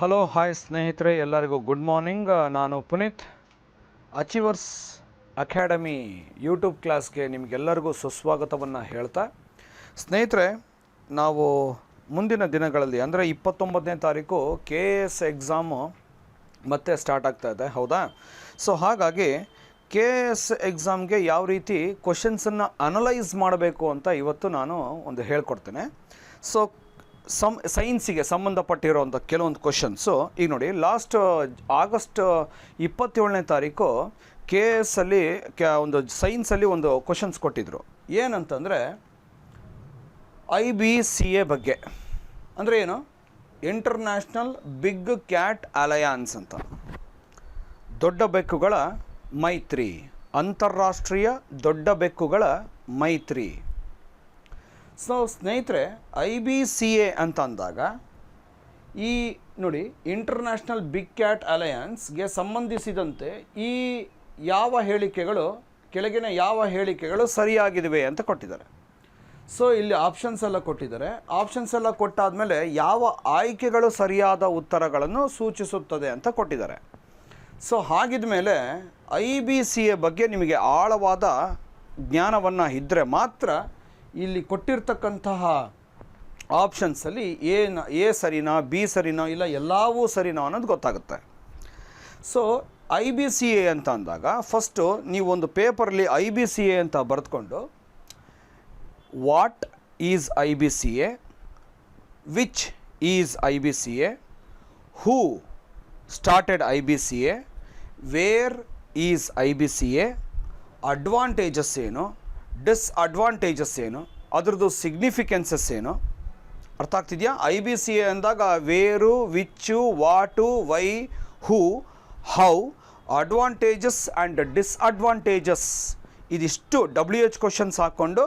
Hello hi ಸ್ನೇಹಿತರೆ, ಎಲ್ಲರಿಗೂ good morning ನಾನು ಪುನೀತ್. ಅಚೀವರ್ಸ್ ಅಕಾಡೆಮಿ ಯೂಟ್ಯೂಬ್ ಕ್ಲಾಸ್ಗೆ ನಿಮಗೆಲ್ಲರಿಗೂ ಸುಸ್ವಾಗತವನ್ನು ಹೇಳ್ತಾ, ಸ್ನೇಹಿತರೆ, ನಾವು ಮುಂದಿನ ದಿನಗಳಲ್ಲಿ, ಅಂದರೆ ಇಪ್ಪತ್ತೊಂಬತ್ತನೇ ತಾರೀಕು ಕೆ ಎಸ್ ಎಕ್ಸಾಮು ಮತ್ತೆ ಸ್ಟಾರ್ಟ್ ಆಗ್ತಾ ಇದೆ, ಹೌದಾ? ಸೊ ಹಾಗಾಗಿ ಕೆ ಎಸ್ ಎಕ್ಸಾಮ್ಗೆ ಯಾವ ರೀತಿ ಕ್ವಶನ್ಸನ್ನು ಅನಲೈಸ್ ಮಾಡಬೇಕು ಅಂತ ಇವತ್ತು ನಾನು ಒಂದು ಹೇಳ್ಕೊಡ್ತೇನೆ. ಸೊ ಸಮ್ ಸೈನ್ಸಿಗೆ ಸಂಬಂಧಪಟ್ಟಿರೋಂಥ ಕೆಲವೊಂದು ಕ್ವಶನ್ಸು ಈಗ ನೋಡಿ ಲಾಸ್ಟ್ ಆಗಸ್ಟ್ ಇಪ್ಪತ್ತೇಳನೇ ತಾರೀಕು ಕೆ ಎಸ್ ಅಲ್ಲಿ, ಕೆ, ಒಂದು ಸೈನ್ಸಲ್ಲಿ ಒಂದು ಕ್ವಶನ್ಸ್ ಕೊಟ್ಟಿದ್ದರು ಏನಂತಂದರೆ ಐ ಬಿ ಸಿ ಎ ಬಗ್ಗೆ. ಅಂದರೆ ಏನು? ಇಂಟರ್ನ್ಯಾಷನಲ್ ಬಿಗ್ ಕ್ಯಾಟ್ ಅಲಯಾನ್ಸ್ ಅಂತ. ದೊಡ್ಡ ಬೆಕ್ಕುಗಳ ಮೈತ್ರಿ. ಅಂತಾರಾಷ್ಟ್ರೀಯ ದೊಡ್ಡ ಬೆಕ್ಕುಗಳ ಮೈತ್ರಿ. ಸೊ ಸ್ನೇಹಿತರೆ, ಐ ಬಿ ಸಿ ಎ ಅಂತ ಅಂದಾಗ ಈ ನೋಡಿ ಇಂಟರ್ನ್ಯಾಷನಲ್ ಬಿಗ್ ಕ್ಯಾಟ್ ಅಲಯನ್ಸ್ಗೆ ಸಂಬಂಧಿಸಿದಂತೆ ಈ ಯಾವ ಹೇಳಿಕೆಗಳು, ಕೆಳಗಿನ ಯಾವ ಹೇಳಿಕೆಗಳು ಸರಿಯಾಗಿವೆ ಅಂತ ಕೊಟ್ಟಿದ್ದಾರೆ. ಸೊ ಇಲ್ಲಿ ಆಪ್ಷನ್ಸ್ ಎಲ್ಲ ಕೊಟ್ಟಿದ್ದಾರೆ. ಆಪ್ಷನ್ಸ್ ಎಲ್ಲ ಕೊಟ್ಟಾದಮೇಲೆ ಯಾವ ಆಯ್ಕೆಗಳು ಸರಿಯಾದ ಉತ್ತರಗಳನ್ನು ಸೂಚಿಸುತ್ತದೆ ಅಂತ ಕೊಟ್ಟಿದ್ದಾರೆ. ಸೊ ಹಾಗಿದ ಮೇಲೆ ಐ ಬಿ ಸಿ ಎ ಬಗ್ಗೆ ನಿಮಗೆ ಆಳವಾದ ಜ್ಞಾನವನ್ನು ಇದ್ದರೆ ಮಾತ್ರ ಇಲ್ಲಿ ಕೊಟ್ಟಿರ್ತಕ್ಕಂತಹ ಆಪ್ಷನ್ಸಲ್ಲಿ ಏನ ಎ ಸರಿನಾ, ಬಿ ಸರಿನಾ, ಇಲ್ಲ ಎಲ್ಲವೂ ಸರಿನಾ ಅನ್ನೋದು ಗೊತ್ತಾಗುತ್ತೆ. So I B C A ಅಂತ ಅಂದಾಗ ಫಸ್ಟು ನೀವೊಂದು ಪೇಪರಲ್ಲಿ ಐ ಬಿ ಸಿ ಎ ಅಂತ ಬರೆದುಕೊಂಡು what is I B C A which is I B C A who started I B C A where is I B C A advantages ಏನು disadvantages ಏನು? ಅದರದ್ದು significances ಏನು? ಅರ್ಥ ಆಗ್ತಿದೆಯಾ? I B C A ಅಂದಾಗ where which what why who how advantages and disadvantages ಇದಿಷ್ಟು W H questions ಹಾಕ್ಕೊಂಡು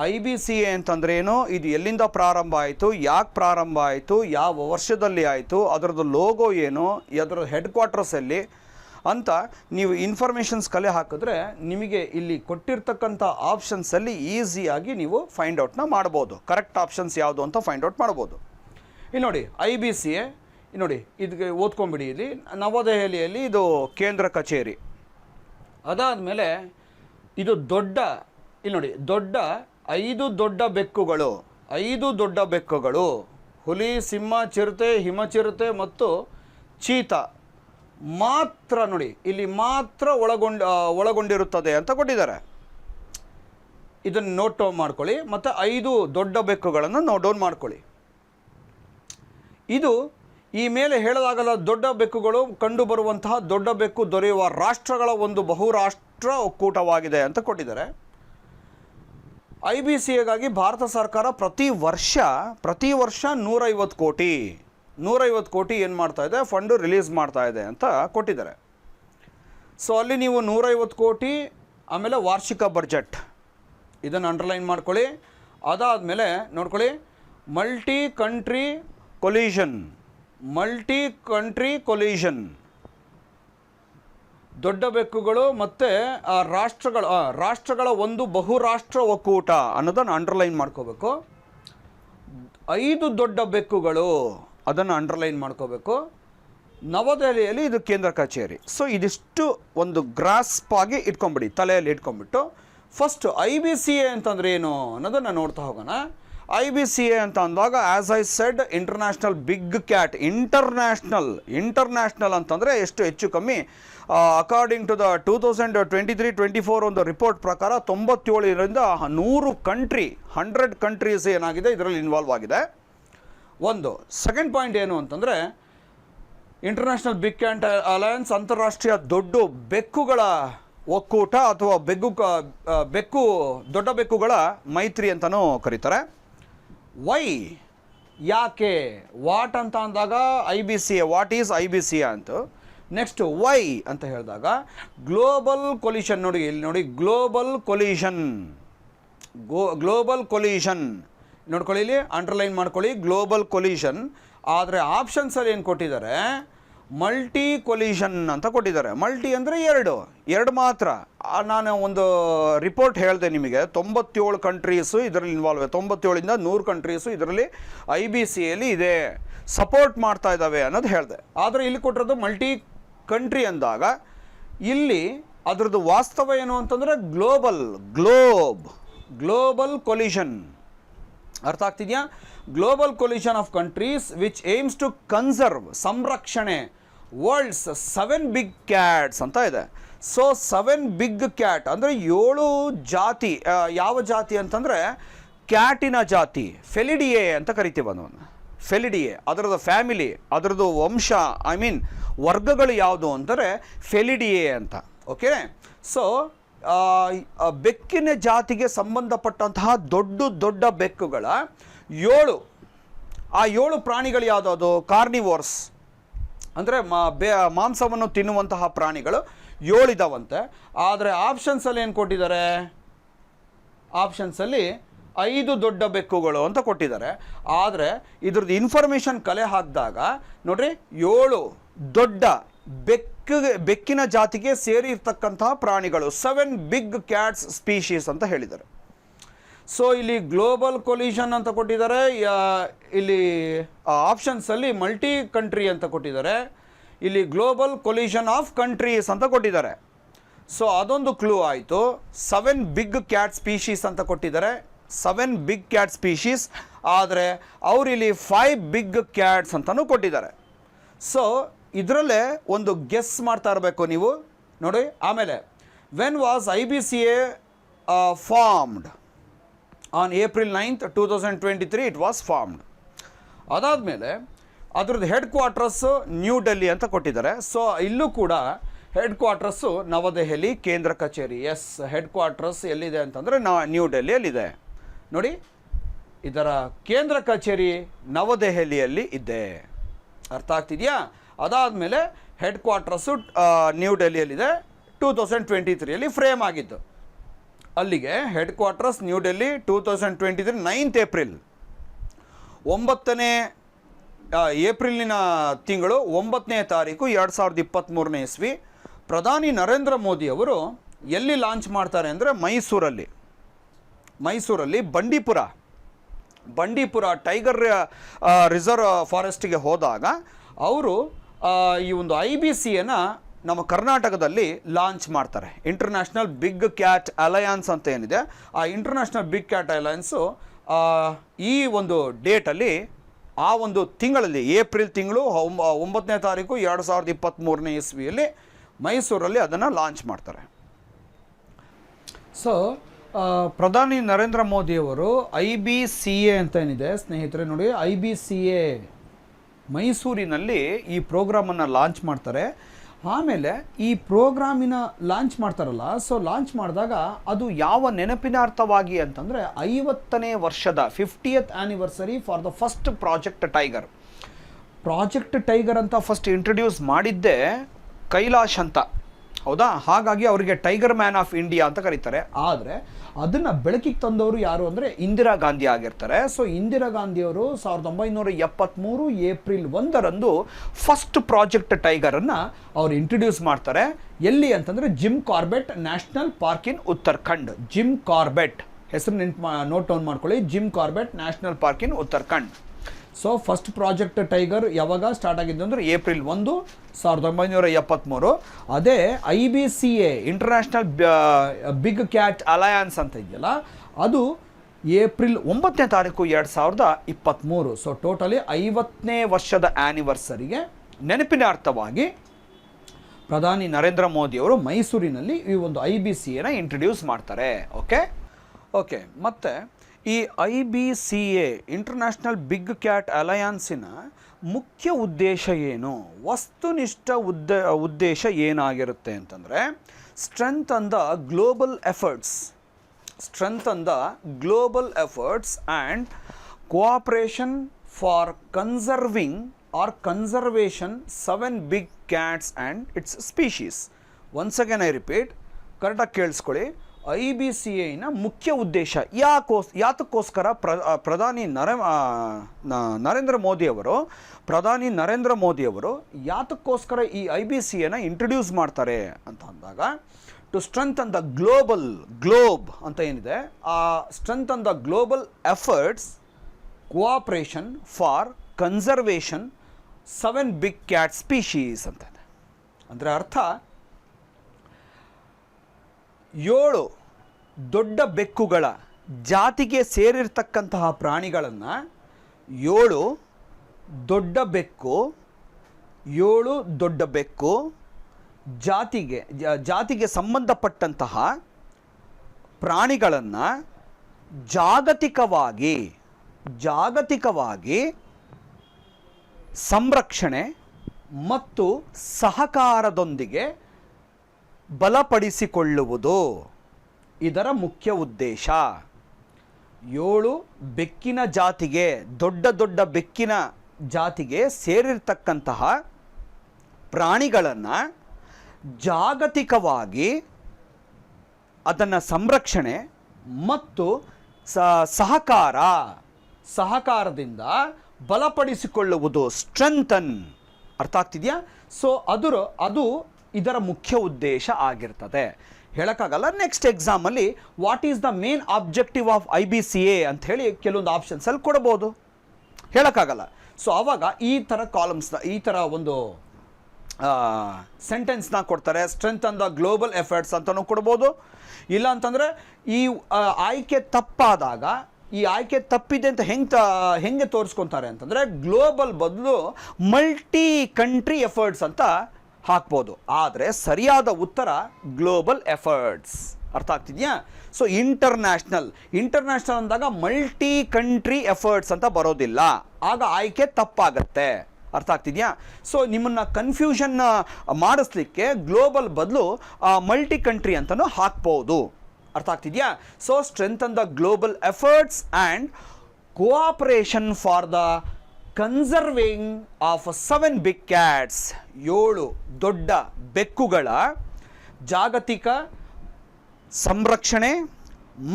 I B C A ಅಂತಂದ್ರೆ ಏನು? ಇದು ಎಲ್ಲಿಂದ ಪ್ರಾರಂಭ ಆಯಿತು? ಯಾಕೆ ಪ್ರಾರಂಭ ಆಯಿತು? ಯಾವ ವರ್ಷದಲ್ಲಿ ಆಯಿತು? ಅದರದ್ದು ಲೋಗೋ ಏನು? ಅದರ ಹೆಡ್ ಕ್ವಾರ್ಟರ್ಸ್ ಎಲ್ಲಿ ಅಂತ ನೀವು ಇನ್ಫಾರ್ಮೇಷನ್ಸ್ ಕಲೆ ಹಾಕಿದ್ರೆ ನಿಮಗೆ ಇಲ್ಲಿ ಕೊಟ್ಟಿರ್ತಕ್ಕಂಥ ಆಪ್ಷನ್ಸಲ್ಲಿ ಈಸಿಯಾಗಿ ನೀವು ಫೈಂಡ್ ಔಟ್ನ ಮಾಡ್ಬೋದು. ಕರೆಕ್ಟ್ ಆಪ್ಷನ್ಸ್ ಯಾವುದು ಅಂತ ಫೈಂಡ್ ಔಟ್ ಮಾಡ್ಬೋದು. ಇಲ್ಲಿ ನೋಡಿ ಐ ಬಿ ಸಿ ಎ ನೋಡಿ ಇದಕ್ಕೆ ಓದ್ಕೊಂಬಿಡಿ ಇಲ್ಲಿ. ನವದೆಹಲಿಯಲ್ಲಿ ಇದು ಕೇಂದ್ರ ಕಚೇರಿ. ಅದಾದಮೇಲೆ ಇದು ದೊಡ್ಡ, ಇಲ್ಲಿ ನೋಡಿ, ದೊಡ್ಡ ಐದು ದೊಡ್ಡ ಬೆಕ್ಕುಗಳು, ಐದು ದೊಡ್ಡ ಬೆಕ್ಕುಗಳು. ಹುಲಿ, ಸಿಂಹ ಚಿರತೆ ಹಿಮಚಿರತೆ ಮತ್ತು ಚೀತ. ಮಾತ್ರ ನೋಡಿ, ಇಲ್ಲಿ ಮಾತ್ರ ಒಳಗೊಂಡ ಒಳಗೊಂಡಿರುತ್ತದೆ ಅಂತ ಕೊಟ್ಟಿದ್ದಾರೆ. ಇದನ್ನು ನೋಟ್ ಡೌನ್ ಮಾಡ್ಕೊಳ್ಳಿ, ಮತ್ತು ಐದು ದೊಡ್ಡ ಬೆಕ್ಕುಗಳನ್ನು ನೋಟ್ ಡೌನ್ ಮಾಡ್ಕೊಳ್ಳಿ. ಇದು ಈ ಮೇಲೆ ಹೇಳಲಾಗದ ದೊಡ್ಡ ಬೆಕ್ಕುಗಳು ಕಂಡುಬರುವಂತಹ ದೊಡ್ಡ ಬೆಕ್ಕು ದೊರೆಯುವ ರಾಷ್ಟ್ರಗಳ ಒಂದು ಬಹುರಾಷ್ಟ್ರ ಒಕ್ಕೂಟವಾಗಿದೆ ಅಂತ ಕೊಟ್ಟಿದ್ದಾರೆ. ಐ ಬಿ ಸಿ ಎಗಾಗಿ ಭಾರತ ಸರ್ಕಾರ ಪ್ರತಿ ವರ್ಷ ಪ್ರತಿ ವರ್ಷ ನೂರೈವತ್ತು ಕೋಟಿ ನೂರೈವತ್ತು ಕೋಟಿ ಏನು ಮಾಡ್ತಾ ಇದೆ? ಫಂಡು ರಿಲೀಸ್ ಮಾಡ್ತಾ ಇದೆ ಅಂತ ಕೊಟ್ಟಿದ್ದಾರೆ. ಸೊ ಅಲ್ಲಿ ನೀವು ನೂರೈವತ್ತು ಕೋಟಿ, ಆಮೇಲೆ ವಾರ್ಷಿಕ ಬಜೆಟ್. ಇದನ್ನು ಅಂಡರ್ಲೈನ್ ಮಾಡ್ಕೊಳ್ಳಿ. ಅದಾದಮೇಲೆ ನೋಡ್ಕೊಳ್ಳಿ. Multi country coalition multi country coalition ದೊಡ್ಡ ಬೆಕ್ಕುಗಳು ಮತ್ತು ರಾಷ್ಟ್ರಗಳ ರಾಷ್ಟ್ರಗಳ ಒಂದು ಬಹುರಾಷ್ಟ್ರ ಒಕ್ಕೂಟ ಅನ್ನೋದನ್ನು ಅಂಡರ್ಲೈನ್ ಮಾಡ್ಕೋಬೇಕು. ಐದು ದೊಡ್ಡ ಬೆಕ್ಕುಗಳು. ಅದನ್ನು ಅಂಡರ್ಲೈನ್ ಮಾಡ್ಕೋಬೇಕು. ನವದೆಹಲಿಯಲ್ಲಿ ಇದು ಕೇಂದ್ರ ಕಚೇರಿ. ಸೊ ಇದಿಷ್ಟು ಒಂದು ಗ್ರಾಸ್ಪ್ ಆಗಿ ಇಟ್ಕೊಂಬಿಡಿ ತಲೆಯಲ್ಲಿ ಇಟ್ಕೊಂಡ್ಬಿಟ್ಟು. First I B C A ಅಂತಂದ್ರೆ ಏನು ಅನ್ನೋದನ್ನು ನೋಡ್ತಾ ಹೋಗೋಣ. ಐ ಬಿ ಸಿ ಎ ಅಂತ ಅಂದಾಗ as I said international big cat international international ಅಂತಂದರೆ ಎಷ್ಟು ಹೆಚ್ಚು ಕಮ್ಮಿ. According to the two thousand twenty three twenty four ಒಂದು ರಿಪೋರ್ಟ್ ಪ್ರಕಾರ ತೊಂಬತ್ತೇಳರಿಂದ ನೂರು ಕಂಟ್ರಿ ಹಂಡ್ರೆಡ್ ಕಂಟ್ರೀಸ್ ಏನಾಗಿದೆ, ಇದರಲ್ಲಿ ಇನ್ವಾಲ್ವ್ ಆಗಿದೆ. ಒಂದು. ಸೆಕೆಂಡ್ ಪಾಯಿಂಟ್ ಏನು ಅಂತಂದರೆ ಇಂಟರ್ನ್ಯಾಷನಲ್ ಬಿಗ್ ಕ್ಯಾಂಟ್ ಅಲಯನ್ಸ್ ಅಂತಾರಾಷ್ಟ್ರೀಯ ದೊಡ್ಡ ಬೆಕ್ಕುಗಳ ಒಕ್ಕೂಟ ಅಥವಾ ಬೆಕ್ಕು ಬೆಕ್ಕು, ದೊಡ್ಡ ಬೆಕ್ಕುಗಳ ಮೈತ್ರಿ ಅಂತಲೂ ಕರೀತಾರೆ. ವೈ ಯಾಕೆ? ವಾಟ್ ಅಂತ ಅಂದಾಗ I B C A what is I B C ಅಂತ. ನೆಕ್ಸ್ಟ್ ವೈ ಅಂತ ಹೇಳಿದಾಗ ಗ್ಲೋಬಲ್ ಕೊಲಿಷನ್ ನೋಡಿ, ಇಲ್ಲಿ ನೋಡಿ global collision go global collision ನೋಡ್ಕೊಳ್ಳಿ ಇಲ್ಲಿ ಅಂಡರ್ಲೈನ್ ಮಾಡ್ಕೊಳ್ಳಿ ಗ್ಲೋಬಲ್ ಕೊಲಿಷನ್ ಆದರೆ ಆಪ್ಷನ್ಸಲ್ಲಿ ಏನು ಕೊಟ್ಟಿದ್ದಾರೆ? ಮಲ್ಟಿ ಕೊಲಿಷನ್ ಅಂತ ಕೊಟ್ಟಿದ್ದಾರೆ. ಮಲ್ಟಿ ಅಂದರೆ ಎರಡು. ಎರಡು ಮಾತ್ರ. ನಾನು ಒಂದು ರಿಪೋರ್ಟ್ ಹೇಳಿದೆ ನಿಮಗೆ. ತೊಂಬತ್ತೇಳು ಕಂಟ್ರೀಸು ಇದರಲ್ಲಿ ಇನ್ವಾಲ್ವ್ ತೊಂಬತ್ತೇಳಿಂದ ನೂರು ಕಂಟ್ರೀಸು ಇದರಲ್ಲಿ ಐ ಬಿ ಸಿಯಲ್ಲಿ ಇದೆ. ಸಪೋರ್ಟ್ ಮಾಡ್ತಾ ಇದ್ದಾವೆ ಅನ್ನೋದು ಹೇಳಿದೆ. ಆದರೆ ಇಲ್ಲಿ ಕೊಟ್ಟಿರೋದು ಮಲ್ಟಿ ಕಂಟ್ರಿ ಅಂದಾಗ, ಇಲ್ಲಿ ಅದರದ್ದು ವಾಸ್ತವ ಏನು ಅಂತಂದರೆ ಗ್ಲೋಬಲ್ ಗ್ಲೋಬ್ ಗ್ಲೋಬಲ್ ಕೊಲಿಷನ್ ಅರ್ಥ ಆಗ್ತಿದೆಯಾ? Global coalition of countries which aims to conserve ಸಂರಕ್ಷಣೆ. ವರ್ಲ್ಡ್ಸ್ ಸೆವೆನ್ ಬಿಗ್ ಕ್ಯಾಟ್ಸ್ ಅಂತ ಇದೆ. ಸೊ ಸೆವೆನ್ ಬಿಗ್ ಕ್ಯಾಟ್ ಅಂದರೆ ಏಳು ಜಾತಿ ಯಾವ ಜಾತಿ ಅಂತಂದರೆ ಕ್ಯಾಟಿನ ಜಾತಿ ಫೆಲಿಡಿಯೆ ಅಂತ ಕರಿತೀವಿ ಅದನ್ನು. ಫೆಲಿಡಿಯೆ ಅದರದ್ದು ಫ್ಯಾಮಿಲಿ ಅದರದ್ದು ವಂಶ ಐ ಮೀನ್ ವರ್ಗಗಳು ಯಾವುದು ಅಂದರೆ ಫೆಲಿಡಿಯೆ ಅಂತ. ಓಕೆ ಸೊ ಬೆಕ್ಕಿನ ಜಾತಿಗೆ ಸಂಬಂಧಪಟ್ಟಂತಹ ದೊಡ್ಡ ದೊಡ್ಡ ಬೆಕ್ಕುಗಳ ಏಳು, ಆ ಏಳು ಪ್ರಾಣಿಗಳು ಯಾವುದದು ಕಾರ್ನಿವೋರ್ಸ್. ಅಂದರೆ ಬೇ, ಮಾಂಸವನ್ನು ತಿನ್ನುವಂತಹ ಪ್ರಾಣಿಗಳು ಏಳಿದಾವಂತೆ. ಆದರೆ ಆಪ್ಷನ್ಸಲ್ಲಿ ಏನು ಕೊಟ್ಟಿದ್ದಾರೆ? ಆಪ್ಷನ್ಸಲ್ಲಿ ಐದು ದೊಡ್ಡ ಬೆಕ್ಕುಗಳು ಅಂತ ಕೊಟ್ಟಿದ್ದಾರೆ. ಆದರೆ ಇದ್ರದ್ದು ಇನ್ಫಾರ್ಮೇಷನ್ ಕಲೆ ಹಾಕಿದಾಗ ನೋಡ್ರಿ, ಏಳು ದೊಡ್ಡ ಬೆಕ್ಕಿಗೆ ಬೆಕ್ಕಿನ ಜಾತಿಗೆ ಸೇರಿರ್ತಕ್ಕಂತಹ ಪ್ರಾಣಿಗಳು ಸೆವೆನ್ ಬಿಗ್ ಕ್ಯಾಟ್ಸ್ ಸ್ಪೀಶೀಸ್ ಅಂತ ಹೇಳಿದ್ದಾರೆ. ಸೊ ಇಲ್ಲಿ ಗ್ಲೋಬಲ್ ಕೊಲ್ಯೂಷನ್ ಅಂತ ಕೊಟ್ಟಿದ್ದಾರೆ ಇಲ್ಲಿ ಆಪ್ಷನ್ಸಲ್ಲಿ ಮಲ್ಟಿ ಕಂಟ್ರಿ ಅಂತ ಕೊಟ್ಟಿದ್ದಾರೆ. ಇಲ್ಲಿ ಗ್ಲೋಬಲ್ ಕೊಲ್ಯೂಷನ್ ಆಫ್ ಕಂಟ್ರೀಸ್ ಅಂತ ಕೊಟ್ಟಿದ್ದಾರೆ. ಸೊ ಅದೊಂದು ಕ್ಲೂ ಆಯಿತು. ಸೆವೆನ್ ಬಿಗ್ ಕ್ಯಾಟ್ ಸ್ಪೀಶೀಸ್ ಅಂತ ಕೊಟ್ಟಿದ್ದಾರೆ. ಸೆವೆನ್ ಬಿಗ್ ಕ್ಯಾಟ್ ಸ್ಪೀಶೀಸ್ ಆದರೆ, ಅವರಿಲ್ಲಿ ಫೈವ್ ಬಿಗ್ ಕ್ಯಾಟ್ಸ್ ಅಂತಲೂ ಕೊಟ್ಟಿದ್ದಾರೆ. ಸೊ ಇದರಲ್ಲೇ ಒಂದು ಗೆಸ್ ಮಾಡ್ತಾ ಇರಬೇಕು ನೀವು. ನೋಡಿ, ಆಮೇಲೆ when was I B C A formed on April ninth two thousand twenty three it was formed ಅದಾದಮೇಲೆ, ಅದ್ರದ್ದು ಹೆಡ್ ಕ್ವಾರ್ಟರ್ಸು ನ್ಯೂ ಡೆಲ್ಲಿ ಅಂತ ಕೊಟ್ಟಿದ್ದಾರೆ. ಸೊ ಇಲ್ಲೂ ಕೂಡ ಹೆಡ್ ಕ್ವಾರ್ಟರ್ಸು ನವದೆಹಲಿ ಕೇಂದ್ರ ಕಚೇರಿ. ಎಸ್ ಹೆಡ್ ಕ್ವಾರ್ಟರ್ಸ್ ಎಲ್ಲಿದೆ ಅಂತಂದರೆ ನಾ ನ್ಯೂ ಡೆಲ್ಲಿಯಲ್ಲಿದೆ ನೋಡಿ, ಇದರ ಕೇಂದ್ರ ಕಚೇರಿ ನವದೆಹಲಿಯಲ್ಲಿ ಇದೆ. ಅರ್ಥ ಆಗ್ತಿದೆಯಾ? ಅದಾದಮೇಲೆ ಹೆಡ್ ಕ್ವಾರ್ಟರ್ಸು ನ್ಯೂ ಡೆಲ್ಲಿಯಲ್ಲಿದೆ ಟೂ ತೌಸಂಡ್ ಟ್ವೆಂಟಿ ತ್ರೀಯಲ್ಲಿ ಫ್ರೇಮ್ ಆಗಿದ್ದು ಅಲ್ಲಿಗೆ headquarters New Delhi two thousand twenty three ninth April ಒಂಬತ್ತನೇ ಏಪ್ರಿಲಿನ ತಿಂಗಳು ಒಂಬತ್ತನೇ ತಾರೀಕು ಎರಡು ಸಾವಿರದ ಇಪ್ಪತ್ತ್ಮೂರನೇ ಇಸ್ವಿ. ಪ್ರಧಾನಿ ನರೇಂದ್ರ ಮೋದಿ ಅವರು ಎಲ್ಲಿ ಲಾಂಚ್ ಮಾಡ್ತಾರೆ ಅಂದರೆ ಮೈಸೂರಲ್ಲಿ. ಮೈಸೂರಲ್ಲಿ ಬಂಡೀಪುರ. ಬಂಡೀಪುರ ಟೈಗರ್ ರಿಸರ್ವ್ ಫಾರೆಸ್ಟಿಗೆ ಹೋದಾಗ, ಅವರು ಈ ಒಂದು ಐ ಬಿ ಸಿಯನ್ನು ನಮ್ಮ ಕರ್ನಾಟಕದಲ್ಲಿ ಲಾಂಚ್ ಮಾಡ್ತಾರೆ. ಇಂಟರ್ನ್ಯಾಷನಲ್ ಬಿಗ್ ಕ್ಯಾಟ್ ಅಲಯನ್ಸ್ ಅಂತ ಏನಿದೆ, ಆ ಇಂಟರ್ನ್ಯಾಷನಲ್ ಬಿಗ್ ಕ್ಯಾಟ್ ಅಲಯನ್ಸು ಈ ಒಂದು ಡೇಟಲ್ಲಿ ಆ ಒಂದು ತಿಂಗಳಲ್ಲಿ ಏಪ್ರಿಲ್ ತಿಂಗಳು, ಒಂಬ- ಒಂಬತ್ತನೇ ತಾರೀಕು, ಎರಡು ಸಾವಿರದ ಇಪ್ಪತ್ತ್ಮೂರನೇ ಇಸ್ವಿಯಲ್ಲಿ ಮೈಸೂರಲ್ಲಿ ಅದನ್ನು ಲಾಂಚ್ ಮಾಡ್ತಾರೆ. ಸೊ ಪ್ರಧಾನಿ ನರೇಂದ್ರ ಮೋದಿಯವರು ಐ ಬಿ ಸಿ ಎ ಅಂತ ಏನಿದೆ, ಸ್ನೇಹಿತರೆ ನೋಡಿ ಐ ಬಿ ಸಿ ಎ ಮೈಸೂರಿನಲ್ಲಿ ಈ ಪ್ರೋಗ್ರಾಮನ್ನು ಲಾಂಚ್ ಮಾಡ್ತಾರೆ. ಆಮೇಲೆ ಈ ಪ್ರೋಗ್ರಾಮಿನ ಲಾಂಚ್ ಮಾಡ್ತಾರಲ್ಲ, ಸೊ ಲಾಂಚ್ ಮಾಡಿದಾಗ ಅದು ಯಾವ ನೆನಪಿನಾರ್ಥವಾಗಿ ಅಂತಂದರೆ ಐವತ್ತನೇ ವರ್ಷದ fiftieth anniversary for the first project tiger project tiger ಅಂತ ಫಸ್ಟ್ ಇಂಟ್ರೊಡ್ಯೂಸ್ ಮಾಡಿದ್ದೇ ಕೈಲಾಶ್ ಅಂತ. ಹೌದಾ? ಹಾಗಾಗಿ ಅವರಿಗೆ ಟೈಗರ್ ಮ್ಯಾನ್ ಆಫ್ ಇಂಡಿಯಾ ಅಂತ ಕರೀತಾರೆ. ಆದರೆ ಅದನ್ನು ಬೆಳಕಿಗೆ ತಂದವರು ಯಾರು ಅಂದರೆ ಇಂದಿರಾ ಗಾಂಧಿ ಆಗಿರ್ತಾರೆ. ಸೊ ಇಂದಿರಾ ಗಾಂಧಿಯವರು ಸಾವಿರದ ಒಂಬೈನೂರ ಎಪ್ಪತ್ತ್ಮೂರು ಏಪ್ರಿಲ್ ಒಂದರಂದು ಫಸ್ಟ್ ಪ್ರಾಜೆಕ್ಟ್ ಟೈಗರನ್ನು ಅವ್ರು ಇಂಟ್ರೊಡ್ಯೂಸ್ ಮಾಡ್ತಾರೆ. ಎಲ್ಲಿ ಅಂತಂದರೆ Jim Corbett national park in Uttarakhand Jim Corbett ಹೆಸರು ನೆನ್ಪು ನೋಟ್ ಡೌನ್ ಮಾಡ್ಕೊಳ್ಳಿ. Jim Corbett national park in Uttarakhand so first project tiger ಯಾವಾಗ ಸ್ಟಾರ್ಟ್ ಆಗಿದ್ದು ಅಂದರೆ ಏಪ್ರಿಲ್ ಒಂದು, ಸಾವಿರದ ಒಂಬೈನೂರ ಎಪ್ಪತ್ತ್ಮೂರು ಅದೇ I B C A international big cat alliance ಅಂತ ಇದೆಯಲ್ಲ, ಅದು ಏಪ್ರಿಲ್ ಒಂಬತ್ತನೇ ತಾರೀಕು ಎರಡು ಸಾವಿರದ ಇಪ್ಪತ್ತ್ಮೂರು ಸೊ ಟೋಟಲಿ ಐವತ್ತನೇ ವರ್ಷದ ಆ್ಯನಿವರ್ಸರಿಗೆ ನೆನಪಿನ ಅರ್ಥವಾಗಿ ಪ್ರಧಾನಿ ನರೇಂದ್ರ ಮೋದಿಯವರು ಮೈಸೂರಿನಲ್ಲಿ ಈ ಒಂದು ಐ ಬಿ ಸಿ ಎನ ಇಂಟ್ರಡ್ಯೂಸ್ ಮಾಡ್ತಾರೆ. ಓಕೆ ಓಕೆ ಮತ್ತು ಈ I B C A international big cat ಅಲಯನ್ಸಿನ ಮುಖ್ಯ ಉದ್ದೇಶ ಏನು? ವಸ್ತುನಿಷ್ಠ ಉದ್ದ, ಉದ್ದೇಶ ಏನಾಗಿರುತ್ತೆ ಅಂತಂದರೆ strength and global efforts strength and global efforts and cooperation for conserving or conservation seven big cats and its species once again I repeat ಕರೆಕ್ಟಾಗಿ ಕೇಳಿಸ್ಕೊಳ್ಳಿ. ಐ ಬಿ ಸಿ ಐನ ಮುಖ್ಯ ಉದ್ದೇಶ, ಯಾಕೋಸ್, ಯಾತಕ್ಕೋಸ್ಕರ ಪ್ರ ಪ್ರಧಾನಿ ನರ ನರೇಂದ್ರ ಮೋದಿಯವರು ಪ್ರಧಾನಿ ನರೇಂದ್ರ ಮೋದಿಯವರು ಯಾತಕ್ಕೋಸ್ಕರ ಈ ಐ ಬಿ ಸಿ ಎನ ಇಂಟ್ರಡ್ಯೂಸ್ ಮಾಡ್ತಾರೆ ಅಂತ ಅಂದಾಗ to strengthen the global globe ಅಂತ ಏನಿದೆ, ಆ strengthen the global efforts cooperation for conservation seven big cat species ಅಂತ ಅಂದರೆ ಅರ್ಥ ಏಳು ದೊಡ್ಡ ಬೆಕ್ಕುಗಳ ಜಾತಿಗೆ ಸೇರಿರ್ತಕ್ಕಂತಹ ಪ್ರಾಣಿಗಳನ್ನು ಏಳು ದೊಡ್ಡ ಬೆಕ್ಕು, ಏಳು ದೊಡ್ಡ ಬೆಕ್ಕು, ಜಾತಿಗೆ ಜಾತಿಗೆ ಸಂಬಂಧಪಟ್ಟಂತಹ ಪ್ರಾಣಿಗಳನ್ನು ಜಾಗತಿಕವಾಗಿ ಜಾಗತಿಕವಾಗಿ ಸಂರಕ್ಷಣೆ ಮತ್ತು ಸಹಕಾರದೊಂದಿಗೆ ಬಲಪಡಿಸಿಕೊಳ್ಳುವುದು. ಇದರ ಮುಖ್ಯ ಉದ್ದೇಶ. ಏಳು ಬೆಕ್ಕಿನ ಜಾತಿಗೆ, ದೊಡ್ಡ ದೊಡ್ಡ ಬೆಕ್ಕಿನ ಜಾತಿಗೆ ಸೇರಿರ್ತಕ್ಕಂತಹ ಪ್ರಾಣಿಗಳನ್ನು ಜಾಗತಿಕವಾಗಿ ಅದನ್ನು ಸಂರಕ್ಷಣೆ ಮತ್ತು ಸಹಕಾರ, ಸಹಕಾರದಿಂದ ಬಲಪಡಿಸಿಕೊಳ್ಳುವುದು ಸ್ಟ್ರೆಂಥನ್ ಅರ್ಥ ಆಗ್ತಿದೆಯಾ? ಸೊ ಅದರ, ಅದು ಇದರ ಮುಖ್ಯ ಉದ್ದೇಶ ಆಗಿರ್ತದೆ. ಹೇಳೋಕ್ಕಾಗಲ್ಲ ನೆಕ್ಸ್ಟ್ ಎಕ್ಸಾಮಲ್ಲಿ what is the main objective of I B C A ಅಂತ ಹೇಳಿ ಕೆಲವೊಂದು ಆಪ್ಷನ್ಸಲ್ಲಿ ಕೊಡ್ಬೋದು. ಹೇಳೋಕ್ಕಾಗಲ್ಲ. ಸೊ ಆವಾಗ ಈ ಥರ ಕಾಲಮ್ಸ್ನ ಈ ಥರ ಒಂದು ಸೆಂಟೆನ್ಸ್ನ ಕೊಡ್ತಾರೆ. Strength on the global efforts ಅಂತಲೂ ಕೊಡ್ಬೋದು. ಇಲ್ಲ ಅಂತಂದರೆ ಈ ಆಯ್ಕೆ ತಪ್ಪಾದಾಗ, ಈ ಆಯ್ಕೆ ತಪ್ಪಿದೆ ಅಂತ ಹೆಂಗೆ ತ, ಹೆಂಗೆ ತೋರಿಸ್ಕೊತಾರೆ ಅಂತಂದರೆ ಗ್ಲೋಬಲ್ ಬದಲು ಮಲ್ಟಿ ಕಂಟ್ರಿ ಎಫರ್ಟ್ಸ್ ಅಂತ ಹಾಕ್ಬೋದು. ಆದರೆ ಸರಿಯಾದ ಉತ್ತರ ಗ್ಲೋಬಲ್ ಎಫರ್ಟ್ಸ್. ಅರ್ಥ ಆಗ್ತಿದೆಯಾ? So, international. ಇಂಟರ್ನ್ಯಾಷನಲ್ ಅಂದಾಗ ಮಲ್ಟಿ ಕಂಟ್ರಿ ಎಫರ್ಟ್ಸ್ ಅಂತ ಬರೋದಿಲ್ಲ. ಆಗ ಆಯ್ಕೆ ತಪ್ಪಾಗತ್ತೆ. ಅರ್ಥ ಆಗ್ತಿದೆಯಾ? ಸೊ, ನಿಮ್ಮನ್ನು ಕನ್ಫ್ಯೂಷನ್ ಮಾಡಿಸ್ಲಿಕ್ಕೆ ಗ್ಲೋಬಲ್ ಬದಲು ಮಲ್ಟಿ ಕಂಟ್ರಿ ಅಂತಲೂ ಹಾಕ್ಬೋದು. ಅರ್ಥ ಆಗ್ತಿದೆಯಾ? So, strength the global efforts and cooperation for the conserving of seven big cats, ಏಳು ದೊಡ್ಡ ಬೆಕ್ಕುಗಳ ಜಾಗತಿಕ ಸಂರಕ್ಷಣೆ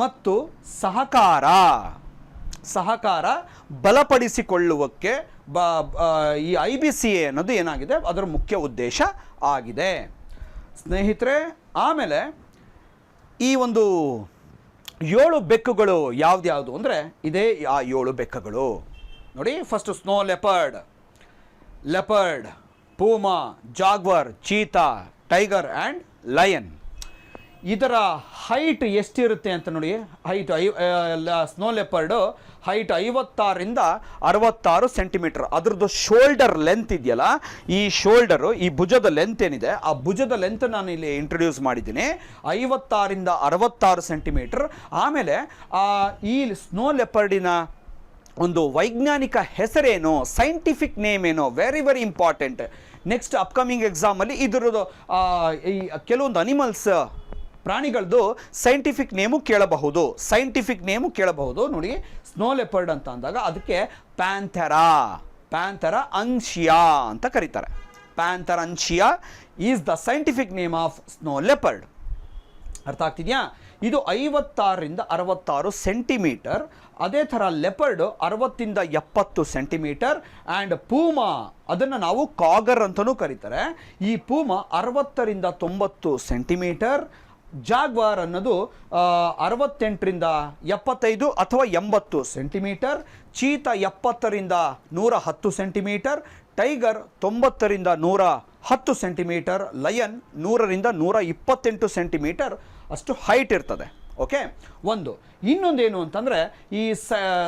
ಮತ್ತು ಸಹಕಾರ. ಸಹಕಾರ ಬಲಪಡಿಸಿಕೊಳ್ಳುವಕ್ಕೆ ಬ ಈ ಐ ಬಿ ಸಿ ಎ ಅನ್ನೋದು ಏನಾಗಿದೆ? ಅದರ ಮುಖ್ಯ ಉದ್ದೇಶ ಆಗಿದೆ. ಸ್ನೇಹಿತರೆ, ಆಮೇಲೆ ಈ ಒಂದು ಏಳು ಬೆಕ್ಕುಗಳು ಯಾವುದ್ಯಾವುದು? ಅಂದರೆ ಇದೇ ಆ ಏಳು ಬೆಕ್ಕುಗಳು. ನೋಡಿ first snow leopard leopard puma jaguar cheetah tiger and lion ಇದರ ಹೈಟ್ ಎಷ್ಟಿರುತ್ತೆ ಅಂತ ನೋಡಿ height I snow leopard height ಐವತ್ತಾರರಿಂದ ಅರವತ್ತಾರು ಸೆಂಟಿಮೀಟರ್ ಅದ್ರದ್ದು ಶೋಲ್ಡರ್ ಲೆಂತ್ ಇದೆಯಲ್ಲ, ಈ ಶೋಲ್ಡರು ಈ ಭುಜದ ಲೆಂತ್ ಏನಿದೆ, ಆ ಭುಜದ ಲೆಂತ್ ನಾನು ಇಲ್ಲಿ ಇಂಟ್ರೊಡ್ಯೂಸ್ ಮಾಡಿದ್ದೀನಿ. ಐವತ್ತಾರಿಂದ ಅರವತ್ತಾರು ಸೆಂಟಿಮೀಟರ್ ಆಮೇಲೆ ಈ ಸ್ನೋ ಲೆಪರ್ಡಿನ ಒಂದು ವೈಜ್ಞಾನಿಕ ಹೆಸರೇನು ಸೈಂಟಿಫಿಕ್ ನೇಮ್ ಏನು very very important next upcoming ಎಕ್ಸಾಮಲ್ಲಿ ಇದರದ್ದು ಈ ಕೆಲವೊಂದು ಅನಿಮಲ್ಸ್ ಪ್ರಾಣಿಗಳದ್ದು ಸೈಂಟಿಫಿಕ್ ನೇಮು ಕೇಳಬಹುದು. ಸೈಂಟಿಫಿಕ್ ನೇಮು ಕೇಳಬಹುದು. ನೋಡಿ ಸ್ನೋ ಲೆಪರ್ಡ್ ಅಂತ ಅಂದಾಗ ಅದಕ್ಕೆ ಪ್ಯಾಂಥೆರಾ ಪ್ಯಾಂಥೆರಾ ಅನ್ಶಿಯಾ ಅಂತ ಕರೀತಾರೆ. Panthera uncia is the scientific name of snow leopard ಅರ್ಥ ಆಗ್ತಿದೆಯಾ? ಇದು ಐವತ್ತಾರರಿಂದ ಅರವತ್ತಾರು ಸೆಂಟಿಮೀಟರ್ ಅದೇ ಥರ ಲೆಪರ್ಡ್ ಅರವತ್ತಿಂದ ಎಪ್ಪತ್ತು ಸೆಂಟಿಮೀಟರ್ ಆ್ಯಂಡ್ ಪೂಮಾ ಅದನ್ನು ನಾವು ಕಾಗರ್ ಅಂತಲೂ ಕರೀತಾರೆ. ಈ ಪೂಮಾ ಅರವತ್ತರಿಂದ ತೊಂಬತ್ತು ಸೆಂಟಿಮೀಟರ್, ಜಾಗ್ವಾರ್ ಅನ್ನೋದು ಅರವತ್ತೆಂಟರಿಂದ ಎಪ್ಪತ್ತೈದು ಅಥವಾ ಎಂಬತ್ತು ಸೆಂಟಿಮೀಟರ್, ಚೀತ ಎಪ್ಪತ್ತರಿಂದ ನೂರ ಹತ್ತು ಸೆಂಟಿಮೀಟರ್, ಟೈಗರ್ ತೊಂಬತ್ತರಿಂದ ನೂರ ಹತ್ತು ಸೆಂಟಿಮೀಟರ್, ಲಯನ್ ನೂರರಿಂದ ನೂರ ಇಪ್ಪತ್ತೆಂಟು ಸೆಂಟಿಮೀಟರ್, ಅಷ್ಟು ಹೈಟ್ ಇರ್ತದೆ. ಓಕೆ? ಒಂದು, ಇನ್ನೊಂದೇನು ಅಂತಂದರೆ ಈ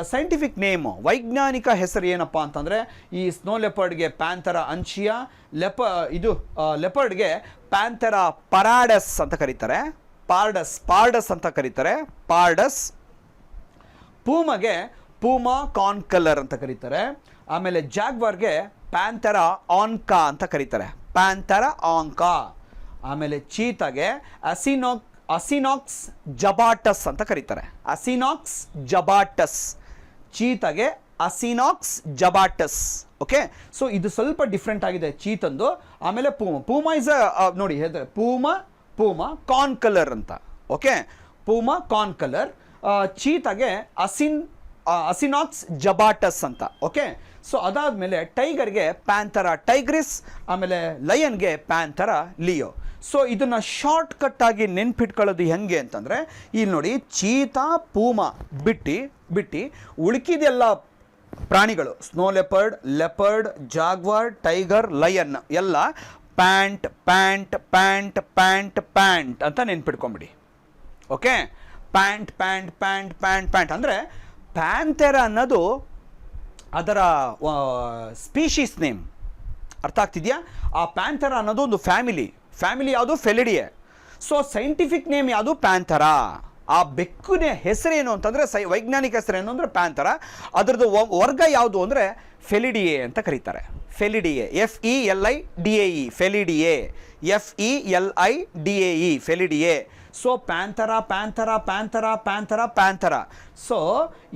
ಸೈಂಟಿಫಿಕ್ ನೇಮ್ ವೈಜ್ಞಾನಿಕ ಹೆಸರು ಏನಪ್ಪ ಅಂತಂದರೆ ಈ ಸ್ನೋ ಲೆಪರ್ಡ್ಗೆ ಪ್ಯಾಂಥರ ಅಂಚಿಯಾ, ಲೆಪ, ಇದು ಲೆಪರ್ಡ್ಗೆ ಪ್ಯಾಂಥರ ಪರಾಡಸ್ ಅಂತ ಕರೀತಾರೆ. ಪಾರ್ಡಸ್ ಪಾರ್ಡಸ್ ಅಂತ ಕರೀತಾರೆ. ಪಾರ್ಡಸ್. ಪೂಮಗೆ ಪೂಮಾ ಕಾನ್ ಕಲರ್ ಅಂತ ಕರೀತಾರೆ. ಆಮೇಲೆ ಜಾಗ್ವಾರ್ಗೆ ಪ್ಯಾಂಥರ ಆನ್ಕಾ ಅಂತ ಕರೀತಾರೆ. ಪ್ಯಾಂಥರ ಆಂಕಾ. ಆಮೇಲೆ ಚೀತಾಗೆ ಅಸಿನೋಕ್ ಅಸಿನಾಕ್ಸ್ ಜಬಾಟಸ್ ಅಂತ ಕರೀತಾರೆ. ಅಸಿನಾಕ್ಸ್ ಜಬಾಟಸ್. ಚೀತಾಗೆ ಅಸಿನಾಕ್ಸ್ ಜಬಾಟಸ್. ಓಕೆ ಸೊ ಇದು ಸ್ವಲ್ಪ ಡಿಫ್ರೆಂಟ್ ಆಗಿದೆ ಚೀತಂದು. ಆಮೇಲೆ ಪೂಮ. ಪೂಮ ಇಸ್ ನೋಡಿ ಹೇಳ್ತಾರೆ ಪೂಮ ಪೂಮ ಕಾನ್ ಕಲರ್ ಅಂತ. ಓಕೆ ಪೂಮ ಕಾನ್ ಕಲರ್ ಚೀತಾಗೆ ಅಸಿನ್ ಅಸಿನಾಕ್ಸ್ ಜಬಾಟಸ್ ಅಂತ. ಓಕೆ ಸೊ ಅದಾದಮೇಲೆ ಟೈಗರ್ಗೆ ಪ್ಯಾಂಥರ ಟೈಗ್ರಿಸ್, ಆಮೇಲೆ ಲಯನ್ಗೆ ಪ್ಯಾಂಥರ ಲಿಯೋ. ಸೊ ಇದನ್ನು ಶಾರ್ಟ್ ಕಟ್ ಆಗಿ ನೆನ್ಪಿಟ್ಕೊಳ್ಳೋದು ಹೆಂಗೆ ಅಂತಂದರೆ, ಇಲ್ಲಿ ನೋಡಿ, ಚೀತಾ, ಪೂಮಾ, ಬಿಟ್ಟು ಬಿಟ್ಟು, ಉಳ್ಕಿದೆಲ್ಲ ಪ್ರಾಣಿಗಳು. Snow leopard leopard jaguar tiger lion ಎಲ್ಲ pant pant pant pant pant ಅಂತ ನೆನ್ಪಿಟ್ಕೊಂಬಿಡಿ. Okay pant pant pant pant pant ಅಂದರೆ ಪ್ಯಾಂಥೆರ ಅನ್ನೋದು ಅದರ ಸ್ಪೀಶೀಸ್ ನೇಮ್ ಅರ್ಥ ಆಗ್ತಿದೆಯಾ? ಆ ಪ್ಯಾಂಥೆರ ಅನ್ನೋದು ಒಂದು ಫ್ಯಾಮಿಲಿ ಫ್ಯಾಮಿಲಿ ಯಾವುದು ಫೆಲಿಡಿಯೆ. ಸೊ ಸೈಂಟಿಫಿಕ್ ನೇಮ್ ಯಾವುದು ಪ್ಯಾಂಥರ. ಆ ಬೆಕ್ಕಿನ ಹೆಸರೇನು ಅಂತಂದರೆ ಸೈ, ವೈಜ್ಞಾನಿಕ ಹೆಸರೇನು ಅಂದರೆ ಪ್ಯಾಂಥರ. ಅದರದ್ದು ವರ್ಗ ಯಾವುದು ಅಂದರೆ ಫೆಲಿಡಿಯೆ ಅಂತ ಕರೀತಾರೆ. Felidae. F E L I D A E felidae. F E L I D A E felidae. So panthera panthera panthera panthera panthera. So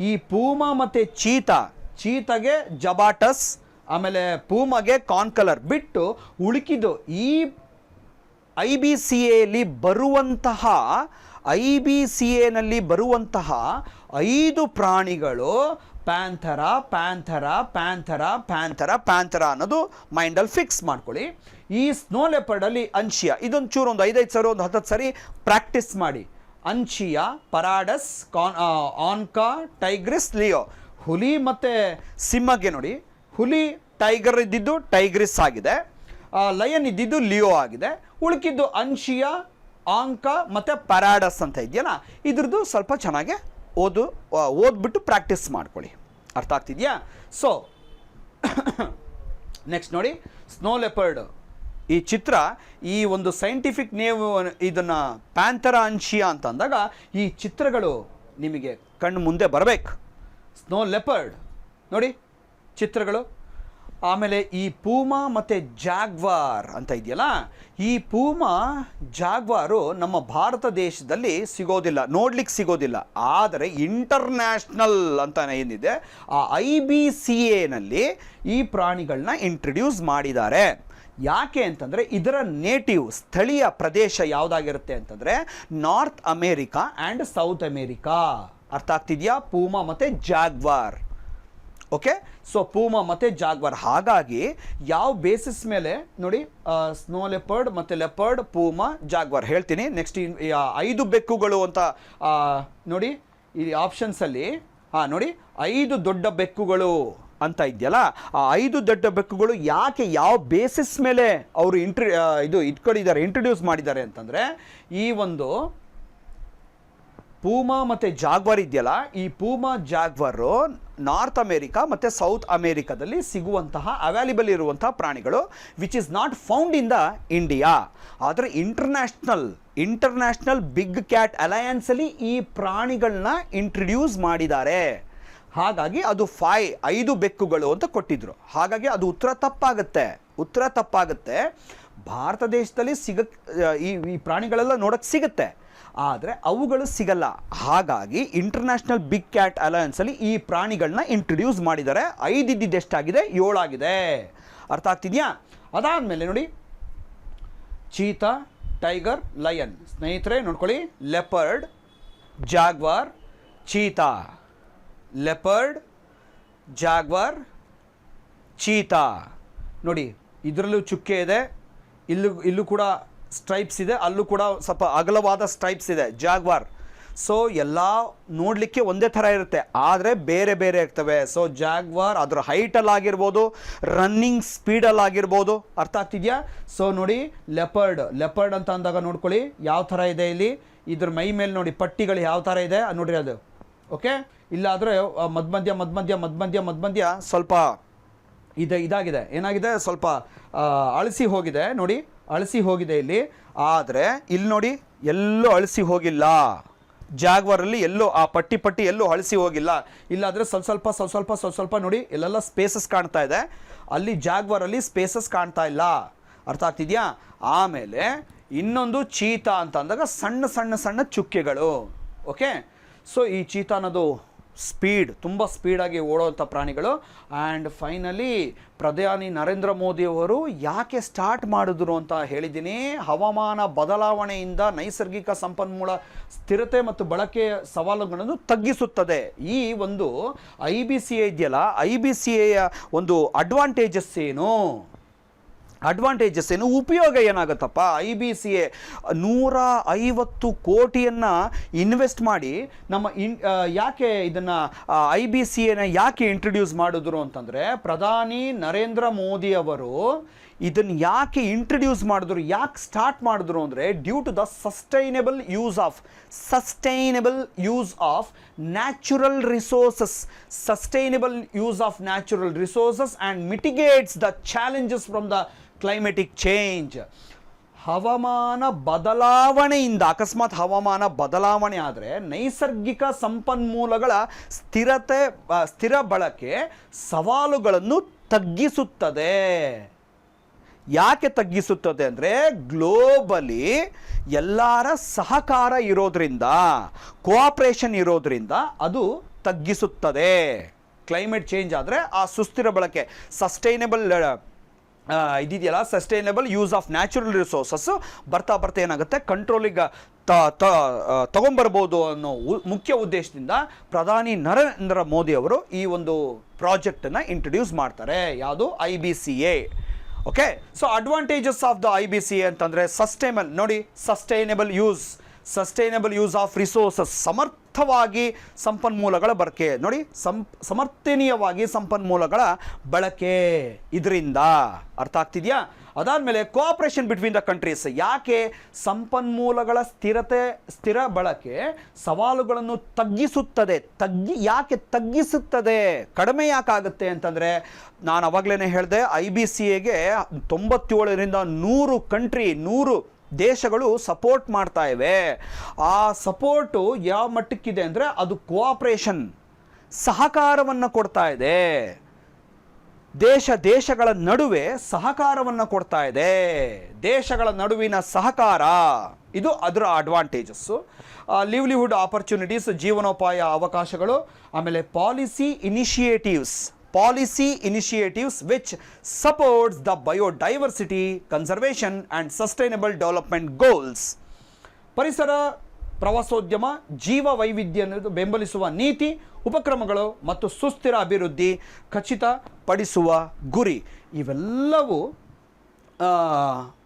ಈ ಪೂಮಾ ಮತ್ತು ಚೀತಾ, ಚೀತಾಗೆ ಜಬಾಟಸ್, ಆಮೇಲೆ ಪೂಮಗೆ ಕಾನ್ಕಲರ್ ಬಿಟ್ಟು ಉಳುಕಿದ್ದು ಈ ಐ ಬಿ ಸಿ ಎಲ್ಲಿ ಬರುವಂತಹ, ಐ ಬಿ ಸಿ ಎನಲ್ಲಿ ಬರುವಂತಹ ಐದು ಪ್ರಾಣಿಗಳು ಪ್ಯಾಂಥರ ಪ್ಯಾಂಥರ ಪ್ಯಾಂಥರ ಪ್ಯಾಂಥರ ಪ್ಯಾಂಥರ ಅನ್ನೋದು ಮೈಂಡಲ್ಲಿ ಫಿಕ್ಸ್ ಮಾಡ್ಕೊಳ್ಳಿ. ಈ ಸ್ನೋ ಲೆಪರ್ಡಲ್ಲಿ ಅಂಶಿಯ ಇದೊಂದು ಚೂರು ಒಂದು ಐದೈದು ಸಾವಿರ ಒಂದು ಹತ್ತತ್ತು ಸರಿ ಪ್ರಾಕ್ಟೀಸ್ ಮಾಡಿ. ಅಂಚಿಯ ಪರಾಡಸ್, ಕಾನ್ ಆನ್ಕಾ, ಟೈಗ್ರಿಸ್, ಲಿಯೋ. ಹುಲಿ ಮತ್ತು ಸಿಂಹಗೆ ನೋಡಿ. ಹುಲಿ, ಟೈಗರ್ ಇದ್ದಿದ್ದು ಟೈಗ್ರಿಸ್ ಆಗಿದೆ. ಲಯನ್ ಇದ್ದಿದ್ದು ಲಿಯೋ ಆಗಿದೆ, ಉಳ್ಕಿದ್ದು ಅಂಶಿಯ, ಆಂಕ ಮತ್ತು ಪ್ಯಾರಾಡಸ್ ಅಂತ ಇದೆಯಲ್ಲ, ಇದ್ರದ್ದು ಸ್ವಲ್ಪ ಚೆನ್ನಾಗಿ ಓದು ಓದ್ಬಿಟ್ಟು ಪ್ರಾಕ್ಟೀಸ್ ಮಾಡ್ಕೊಳ್ಳಿ. ಅರ್ಥ ಆಗ್ತಿದೆಯಾ? ಸೊ ನೆಕ್ಸ್ಟ್ ನೋಡಿ ಸ್ನೋ ಲೆಪರ್ಡ್ ಈ ಚಿತ್ರ, ಈ ಒಂದು ಸೈಂಟಿಫಿಕ್ ನೇವ್ ಇದನ್ನು ಪ್ಯಾಂಥರ ಅಂಶಿಯ ಅಂತ ಅಂದಾಗ ಈ ಚಿತ್ರಗಳು ನಿಮಗೆ ಕಣ್ಣು ಮುಂದೆ ಬರಬೇಕು. ಸ್ನೋ ಲೆಪರ್ಡ್ ನೋಡಿ, ಚಿತ್ರಗಳು. ಆಮೇಲೆ ಈ ಪೂಮಾ ಮತ್ತು ಜಾಗ್ವಾರ್ ಅಂತ ಇದೆಯಲ್ಲ, ಈ ಪೂಮಾ ಜಾಗ್ವಾರು ನಮ್ಮ ಭಾರತ ದೇಶದಲ್ಲಿ ಸಿಗೋದಿಲ್ಲ, ನೋಡ್ಲಿಕ್ಕೆ ಸಿಗೋದಿಲ್ಲ. ಆದರೆ ಇಂಟರ್ನ್ಯಾಷನಲ್ ಅಂತ ಏನಿದೆ, ಆ ಐ ಬಿ ಸಿ ಎನಲ್ಲಿ ಈ ಪ್ರಾಣಿಗಳನ್ನ ಇಂಟ್ರಡ್ಯೂಸ್ ಮಾಡಿದ್ದಾರೆ. ಯಾಕೆ ಅಂತಂದರೆ ಇದರ ನೇಟಿವ್ ಸ್ಥಳೀಯ ಪ್ರದೇಶ ಯಾವುದಾಗಿರುತ್ತೆ ಅಂತಂದರೆ North America and South America ಅರ್ಥ ಆಗ್ತಿದೆಯಾ? ಪೂಮಾ ಮತ್ತು ಜಾಗ್ವಾರ್. ಓಕೆ ಸೊ ಪೂಮಾ ಮತ್ತು ಜಾಗ್ವಾರ್ ಹಾಗಾಗಿ, ಯಾವ ಬೇಸಿಸ್ ಮೇಲೆ, ನೋಡಿ ಸ್ನೋ ಲೆಪರ್ಡ್ ಮತ್ತು ಲೆಪರ್ಡ್ ಪೂಮಾ ಜಾಗ್ವಾರ್ ಹೇಳ್ತೀನಿ. ನೆಕ್ಸ್ಟ್ ಐದು ಬೆಕ್ಕುಗಳು ಅಂತ ನೋಡಿ, ಈ ಆಪ್ಷನ್ಸಲ್ಲಿ ಹಾಂ, ನೋಡಿ, ಐದು ದೊಡ್ಡ ಬೆಕ್ಕುಗಳು ಅಂತ ಇದೆಯಲ್ಲ, ಆ ಐದು ದೊಡ್ಡ ಬೆಕ್ಕುಗಳು ಯಾಕೆ ಯಾವ ಬೇಸಿಸ್ ಮೇಲೆ ಅವರು ಇಂಟ್ರ ಇದು ಇಟ್ಕೊಂಡಿದ್ದಾರೆ ಇಂಟ್ರೊಡ್ಯೂಸ್ ಮಾಡಿದ್ದಾರೆ ಅಂತಂದರೆ, ಈ ಒಂದು ಪೂಮಾ ಮತ್ತು ಜಾಗ್ವಾರ್ ಇದೆಯಲ್ಲ, ಈ ಪೂಮಾ ಜಾಗ್ವಾರು ನಾರ್ತ್ ಅಮೇರಿಕಾ ಮತ್ತು ಸೌತ್ ಅಮೇರಿಕಾದಲ್ಲಿ ಸಿಗುವಂತಹ ಅವೈಲೇಬಲ್ ಇರುವಂತಹ ಪ್ರಾಣಿಗಳು which is not found in the India ಆದರೆ ಇಂಟರ್ನ್ಯಾಷನಲ್ ಇಂಟರ್ನ್ಯಾಷನಲ್ ಬಿಗ್ ಕ್ಯಾಟ್ ಅಲಯನ್ಸಲ್ಲಿ ಈ ಪ್ರಾಣಿಗಳನ್ನ ಇಂಟ್ರಡ್ಯೂಸ್ ಮಾಡಿದ್ದಾರೆ. ಹಾಗಾಗಿ ಅದು ಫೈ ಐದು ಬೆಕ್ಕುಗಳು ಅಂತ ಕೊಟ್ಟಿದ್ರು. ಹಾಗಾಗಿ ಅದು ಉತ್ತರ ತಪ್ಪಾಗುತ್ತೆ. ಉತ್ತರ ತಪ್ಪಾಗುತ್ತೆ. ಭಾರತ ದೇಶದಲ್ಲಿ ಸಿಗ ಈ ಈ ಪ್ರಾಣಿಗಳೆಲ್ಲ ನೋಡೋಕ್ಕೆ ಸಿಗುತ್ತೆ. ಆದರೆ ಅವುಗಳು ಸಿಗಲ್ಲ. ಹಾಗಾಗಿ ಇಂಟರ್ನ್ಯಾಷನಲ್ ಬಿಗ್ ಕ್ಯಾಟ್ ಅಲಯನ್ಸಲ್ಲಿ ಈ ಪ್ರಾಣಿಗಳನ್ನ ಇಂಟ್ರಡ್ಯೂಸ್ ಮಾಡಿದ್ದಾರೆ. ಐದಿದ್ದಿದ್ದು ಎಷ್ಟಾಗಿದೆ ಏಳಾಗಿದೆ. ಅರ್ಥ ಆಗ್ತಿದೆಯಾ? ಅದಾದಮೇಲೆ ನೋಡಿ, ಚೀತಾ, ಟೈಗರ್, ಲಯನ್. ಸ್ನೇಹಿತರೆ, ನೋಡ್ಕೊಳ್ಳಿ. Leopard, jaguar, cheetah. Leopard, jaguar, cheetah. ನೋಡಿ, ಇದರಲ್ಲೂ ಚುಕ್ಕೆ ಇದೆ. ಇಲ್ಲೂ ಇಲ್ಲೂ ಕೂಡ ಸ್ಟ್ರೈಪ್ಸ್ ಇದೆ, ಅಲ್ಲೂ ಕೂಡ ಸ್ವಲ್ಪ ಅಗಲವಾದ ಸ್ಟ್ರೈಪ್ಸ್ ಇದೆ ಜಾಗ್ವಾರ್ ಸೊ ಎಲ್ಲ ನೋಡಲಿಕ್ಕೆ ಒಂದೇ ಥರ ಇರುತ್ತೆ, ಆದರೆ ಬೇರೆ ಬೇರೆ ಇರ್ತವೆ. ಸೊ ಜಾಗ್ವಾರ್ ಅದರ ಹೈಟಲ್ಲಾಗಿರ್ಬೋದು ರನ್ನಿಂಗ್ ಸ್ಪೀಡಲ್ಲಾಗಿರ್ಬೋದು ಅರ್ಥ ಆಗ್ತಿದೆಯಾ? ಸೊ ನೋಡಿ ಲೆಪರ್ಡ್ ಲೆಪರ್ಡ್ ಅಂತ ಅಂದಾಗ ನೋಡ್ಕೊಳ್ಳಿ, ಯಾವ ಥರ ಇದೆ ಇಲ್ಲಿ? ಇದ್ರ ಮೈ ಮೇಲೆ ನೋಡಿ, ಪಟ್ಟಿಗಳು ಯಾವ ಥರ ಇದೆ? ನೋಡಿರಿ ಅದು ಓಕೆ ಇಲ್ಲಾದರೆ ಮಧ್ಯ ಮಧ್ಯ ಮಧ್ಯ ಮಧ್ಯ ಸ್ವಲ್ಪ ಇದೆ, ಇದಾಗಿದೆ. ಏನಾಗಿದೆ? ಸ್ವಲ್ಪ ಅಳಿಸಿ ಹೋಗಿದೆ. ನೋಡಿ, ಅಳಿಸಿ ಹೋಗಿದೆ ಇಲ್ಲಿ. ಆದರೆ, ಇಲ್ಲಿ ನೋಡಿ, ಎಲ್ಲೂ ಅಳಿಸಿ ಹೋಗಿಲ್ಲ. ಜಾಗ್ವಾರಲ್ಲಿ ಎಲ್ಲೂ, ಆ ಪಟ್ಟಿ ಪಟ್ಟಿ ಎಲ್ಲೂ ಅಳಿಸಿ ಹೋಗಿಲ್ಲ. ಇಲ್ಲಾದರೆ ಸ್ವಲ್ಪ ಸ್ವಲ್ಪ ಸ್ವಲ್ಪ ಸ್ವಲ್ಪ ಸ್ವಲ್ಪ ನೋಡಿ ಎಲ್ಲೆಲ್ಲ ಸ್ಪೇಸಸ್ ಕಾಣ್ತಾ ಇದೆ. ಅಲ್ಲಿ ಜಾಗ್ವಾರಲ್ಲಿ ಸ್ಪೇಸಸ್ ಕಾಣ್ತಾ ಇಲ್ಲ. ಅರ್ಥ ಆಗ್ತಿದ್ಯಾ? ಆಮೇಲೆ ಇನ್ನೊಂದು ಚೀತಾ ಅಂತ ಅಂದಾಗ ಸಣ್ಣ ಸಣ್ಣ ಸಣ್ಣ ಚುಕ್ಕೆಗಳು. ಓಕೆ ಸೊ ಈ ಚೀತಾ ಅನ್ನೋದು ಸ್ಪೀಡ್, ತುಂಬ ಸ್ಪೀಡಾಗಿ ಓಡೋವಂಥ ಪ್ರಾಣಿಗಳು. ಆ್ಯಂಡ್ ಫೈನಲಿ ಪ್ರಧಾನಿ ನರೇಂದ್ರ ಮೋದಿಯವರು ಯಾಕೆ ಸ್ಟಾರ್ಟ್ ಮಾಡಿದ್ರು ಅಂತ ಹೇಳಿದ್ದೀನಿ. ಹವಾಮಾನ ಬದಲಾವಣೆಯಿಂದ ನೈಸರ್ಗಿಕ ಸಂಪನ್ಮೂಲ ಸ್ಥಿರತೆ ಮತ್ತು ಬಳಕೆಯ ಸವಾಲುಗಳನ್ನು ತಗ್ಗಿಸುತ್ತದೆ. ಈ ಒಂದು ಐ ಬಿ ಸಿ ಎ ಇದೆಯಲ್ಲ ಐ ಬಿ ಸಿ ಎಯ ಒಂದು ಅಡ್ವಾಂಟೇಜಸ್ ಏನು? ಅಡ್ವಾಂಟೇಜಸ್ ಏನು? ಉಪಯೋಗ ಏನಾಗುತ್ತಪ್ಪ? ಐ ಬಿ ಸಿ ಎ ನೂರ ಐವತ್ತು ಕೋಟಿಯನ್ನು ಇನ್ವೆಸ್ಟ್ ಮಾಡಿ ನಮ್ಮ ಇನ್ ಯಾಕೆ ಇದನ್ನು ಐ ಬಿ ಸಿ ಎನ ಯಾಕೆ ಇಂಟ್ರಡ್ಯೂಸ್ ಮಾಡಿದ್ರು ಅಂತಂದರೆ ಪ್ರಧಾನಿ ನರೇಂದ್ರ ಮೋದಿ ಅವರು ಇದನ್ನು ಯಾಕೆ ಇಂಟ್ರಡ್ಯೂಸ್ ಮಾಡಿದ್ರು, ಯಾಕೆ ಸ್ಟಾರ್ಟ್ ಮಾಡಿದ್ರು ಅಂದರೆ due to the sustainable use of sustainable use of natural resources sustainable use of natural resources and mitigates the challenges from the climatic change ಹವಾಮಾನ ಬದಲಾವಣೆಯಿಂದ, ಅಕಸ್ಮಾತ್ ಹವಾಮಾನ ಬದಲಾವಣೆ ಆದರೆ ನೈಸರ್ಗಿಕ ಸಂಪನ್ಮೂಲಗಳ ಸ್ಥಿರತೆ ಸ್ಥಿರ ಬಳಕೆ ಸವಾಲುಗಳನ್ನು ತಗ್ಗಿಸುತ್ತದೆ. ಯಾಕೆ ತಗ್ಗಿಸುತ್ತದೆ ಅಂದರೆ ಗ್ಲೋಬಲಿ ಎಲ್ಲರ ಸಹಕಾರ ಇರೋದ್ರಿಂದ, ಕೋಆಪ್ರೇಷನ್ ಇರೋದ್ರಿಂದ ಅದು ತಗ್ಗಿಸುತ್ತದೆ. ಕ್ಲೈಮೇಟ್ ಚೇಂಜ್ ಆದರೆ ಆ ಸುಸ್ಥಿರ ಬಳಕೆ, sustainable ಇದಿದೆಯಲ್ಲ sustainable use of natural resources ಬರ್ತಾ ಬರ್ತಾ ಏನಾಗುತ್ತೆ? ಕಂಟ್ರೋಲಿಗೆ ತ ತಗೊಂಬರ್ಬೋದು ಅನ್ನೋ ಮುಖ್ಯ ಉದ್ದೇಶದಿಂದ ಪ್ರಧಾನಿ ನರೇಂದ್ರ ಮೋದಿ ಅವರು ಈ ಒಂದು ಪ್ರಾಜೆಕ್ಟನ್ನು ಇಂಟ್ರೊಡ್ಯೂಸ್ ಮಾಡ್ತಾರೆ. ಯಾವುದು? I B C A okay so advantages of the I B C A ಅಂತಂದರೆ ಸಸ್ಟೈನಬಲ್ ನೋಡಿ sustainable use sustainable use of resources ಸಮರ್ಥವಾಗಿ ಸಂಪನ್ಮೂಲಗಳ ಬಳಕೆ. ನೋಡಿ ಸಮರ್ಥನೀಯವಾಗಿ ಸಂಪನ್ಮೂಲಗಳ ಬಳಕೆ ಇದರಿಂದ. ಅರ್ಥ ಆಗ್ತಿದೆಯಾ? ಅದಾದಮೇಲೆ ಕೋಆಪರೇಷನ್ ಬಿಟ್ವೀನ್ ದ ಕಂಟ್ರೀಸ್ ಯಾಕೆ ಸಂಪನ್ಮೂಲಗಳ ಸ್ಥಿರತೆ, ಸ್ಥಿರ ಬಳಕೆ ಸವಾಲುಗಳನ್ನು ತಗ್ಗಿಸುತ್ತದೆ? ತಗ್ಗಿ, ಯಾಕೆ ತಗ್ಗಿಸುತ್ತದೆ? ಕಡಿಮೆ ಯಾಕಾಗುತ್ತೆ ಅಂತಂದರೆ, ನಾನು ಅವಾಗಲೇ ಹೇಳಿದೆ ಐ ಬಿ ಸಿ ಎಗೆ ತೊಂಬತ್ತೇಳರಿಂದ ನೂರು ಕಂಟ್ರಿ ನೂರು ದೇಶಗಳು ಸಪೋರ್ಟ್ ಮಾಡ್ತಾ ಇವೆ. ಆ ಸಪೋರ್ಟು ಯಾವ ಮಟ್ಟಕ್ಕಿದೆ ಅಂದರೆ ಅದು ಕೋಆಪ್ರೇಷನ್ ಸಹಕಾರವನ್ನು ಕೊಡ್ತಾ ಇದೆ. ದೇಶ ದೇಶಗಳ ನಡುವೆ ಸಹಕಾರವನ್ನು ಕೊಡ್ತಾ ಇದೆ. ದೇಶಗಳ ನಡುವಿನ ಸಹಕಾರ, ಇದು ಅದರ ಅಡ್ವಾಂಟೇಜಸ್ಸು ಲಿವ್ಲಿಹುಡ್ ಆಪರ್ಚುನಿಟೀಸ್ ಜೀವನೋಪಾಯ ಅವಕಾಶಗಳು, ಆಮೇಲೆ policy initiatives policy initiatives which supports the biodiversity conservation and sustainable development goals. ಪರಿಸರ ಪ್ರವಾಸೋದ್ಯಮ ಜೀವ ವೈವಿಧ್ಯ ಬೆಂಬಲಿಸುವ ನೀತಿ, ಉಪಕ್ರಮಗಳು ಮತ್ತು ಸುಸ್ಥಿರ ಅಭಿವೃದ್ಧಿ ಖಚಿತಪಡಿಸುವ ಗುರಿ. ಇವೆಲ್ಲವೂ